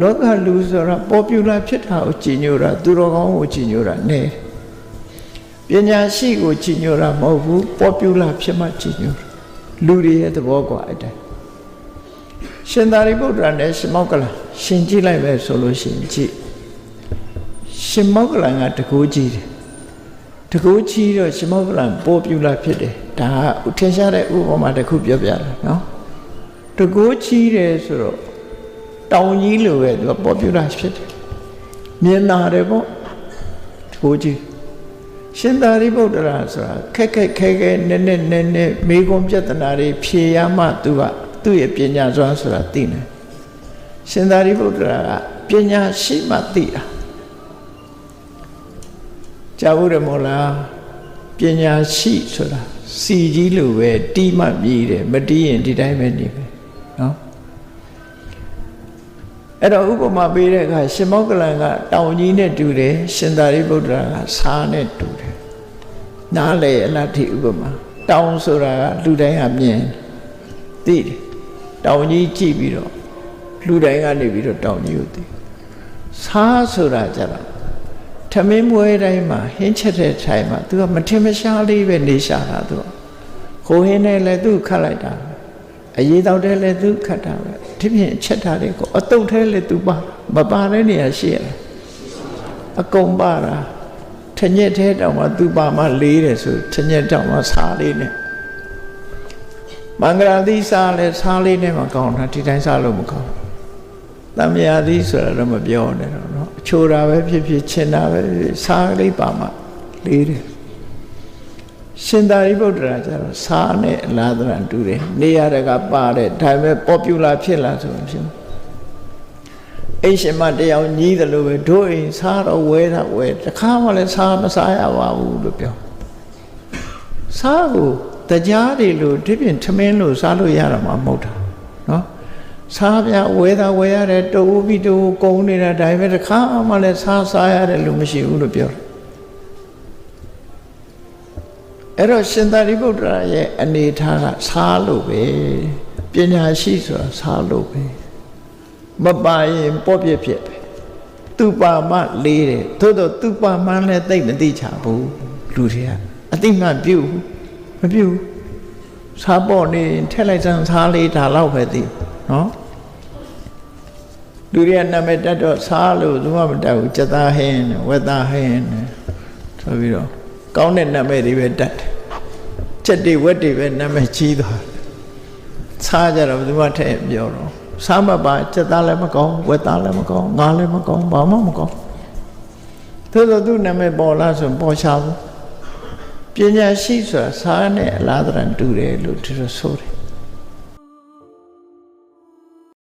လောကလူဆိုတာပေါ်ပြူလာဖြစ်တာကိုကြည်ညိုတာသူတော်ကောင်းကိုကြည်ညိုတာနဲ့ပညာရှိကိုကြည်ညိုတာမဟုတ်ဘူးပေါ်ပြူလာဖြစ်မှကြည်ညိုတာလူတွေရဲ့သဘောကွာအဲ့တိုင်းရှင်သာရိပုတ္တရာနဲ့ရှင်မောက္ကလရှင်ကြည့်လိုက်ပဲဆိုလို့ရှိရင်ကြည့်ရှင်မောက္ကလကတကူကြီးတယ်တကူကြီးတော့ရှင်မောက္ကလပေါ်ပြူလာဖြစ်တယ်ဒါကထင်ရှားတဲ့ဥပမာတစ်ခုပြောပြတာနော်တကူကြီးတယ်ဆိုတော့ တောင်ကြီးလိုပဲသူကပေါ်ပြူတာဖြစ်တယ်မြင်လာတယ်ပေါ့ကိုကြီးရှင်သာရိပုတ္တရာဆိုတာခက်ခက်ခဲခဲနည်းနည်းနည်းနည်းမိဂုံပြဿနာတွေဖြေရမှသူကသူ့ရဲ့ပညာစွမ်းဆိုတာသိတယ်ရှင်သာရိပုတ္တရာကပညာရှိမှသိတာကြားဘူးတယ်မို့လားပညာရှိဆိုတာစီကြီးလိုပဲတီးမှမြည်တယ်မတီးရင်ဒီတိုင်းပဲနေမယ်နော် အဲ့တော့ဥပမာပေးတဲ့အခါရှင်မောက္ကလန်ကတောင်ကြီးနဲ့တူတယ်ရှင်သာရိပုတ္တရာကဆားနဲ့တူတယ်နားလေအလတ်ထိဥပမာတောင်ဆိုတာကလူတိုင်းကမြင်သိတယ်တောင်ကြီးကြည့်ပြီးတော့လူတိုင်းကနေပြီးတော့တောင်ကြီးကိုသိဆားဆိုတာကြတော့ထမင်းမွေးတိုင်းမှာဟင်းချက်တဲ့ထိုင်မှာသူကမထင်မရှားလေးပဲနေရှာတာသူကခိုးဟင်းနဲ့လည်းသူ့ခတ်လိုက်တာပဲအရေးတောက်တဲ့လည်းသူခတ်တာပဲ ဒီပြင်ချက်တာတွေကိုအတုတ်ထဲလည်းသူပါမပါတဲ့နေရာရှိရတယ်အကုန်ပါတာထညက်ထဲတောင်မှသူပါမှလေးတယ်ဆိုထညက်တောင်မှစားလေးနဲ့မင်္ဂလာသီးစားလဲစားလေးနဲ့မကောင်းတာဒီတိုင်းစားလို့မကောင်းတမယာသီးဆိုတာတော့မပြောနဲ့တော့เนาะအချိုတာပဲဖြစ်ဖြစ်ချင်တာပဲဖြစ်ဖြစ်စားလေးပါမှလေးတယ် ရှင်သာရိပုတ္တရာကျတော့စားနဲ့အလားတရံတူတယ်နေရတကပါတယ်ဒါပေမဲ့ပေါ်ပြူလာဖြစ်လာဆိုရင်ဖြစ်အိမ်ရှင်မတယောက်ညီးတယ်လို့ပဲတို့အိမ်စားတော့ဝဲတာဝဲတခါမှလည်းစားမစားရပါဘူးလို့ပြောစားကိုတရားတွေလို့ဒီပြင်ထမင်းလို့စားလို့ရတာမှမဟုတ်တာနော်စားပြဝဲတာဝဲရတယ်တူပြီးတူကုန်းနေတာဒါပေမဲ့တခါမှလည်းစားစားရတယ်လို့မရှိဘူးလို့ပြောတယ် အဲ့တော့ရှင်သာရိပုတ္တရာရဲ့အနေထားကစားလို့ပဲပညာရှိဆိုတာစားလို့ပဲမပါရင်ပေါ့ပြက်ဖြစ်ပဲသူပါမလေးတယ်သို့တော့သူပါမှန်းလည်းသိမ့်မသိချဘူးလူတွေကအတိမပြုတ်မပြုတ်စားပေါ့နေထက်လိုက်စမ်းစားလေးဒါတော့ပဲသိနော်လူတွေကနာမည်တက်တော့စားလို့သူမှမတက်ဘူးကြက်သားဟင်းနဲ့ဝက်သားဟင်းနဲ့ဆိုပြီးတော့ ကောင်းတဲ့နာမည်တွေပဲတက်တယ်ချက်တွေဝက်တွေပဲနာမည်ကြီးသွားတယ်စားကြတော့ဘယ်သူမှထည့်ပြောတော့စားမပါချက်သားလည်းမကောင်းဝက်သားလည်းမကောင်းငါလည်းမကောင်းဘာမှမကောင်းသို့သောသူနာမည်ပေါ်လာဆိုပေါ်ချဘူးပညာရှိဆိုတာစားနဲ့အလားတရံတူတယ်လို့ဒီလိုဆိုတယ်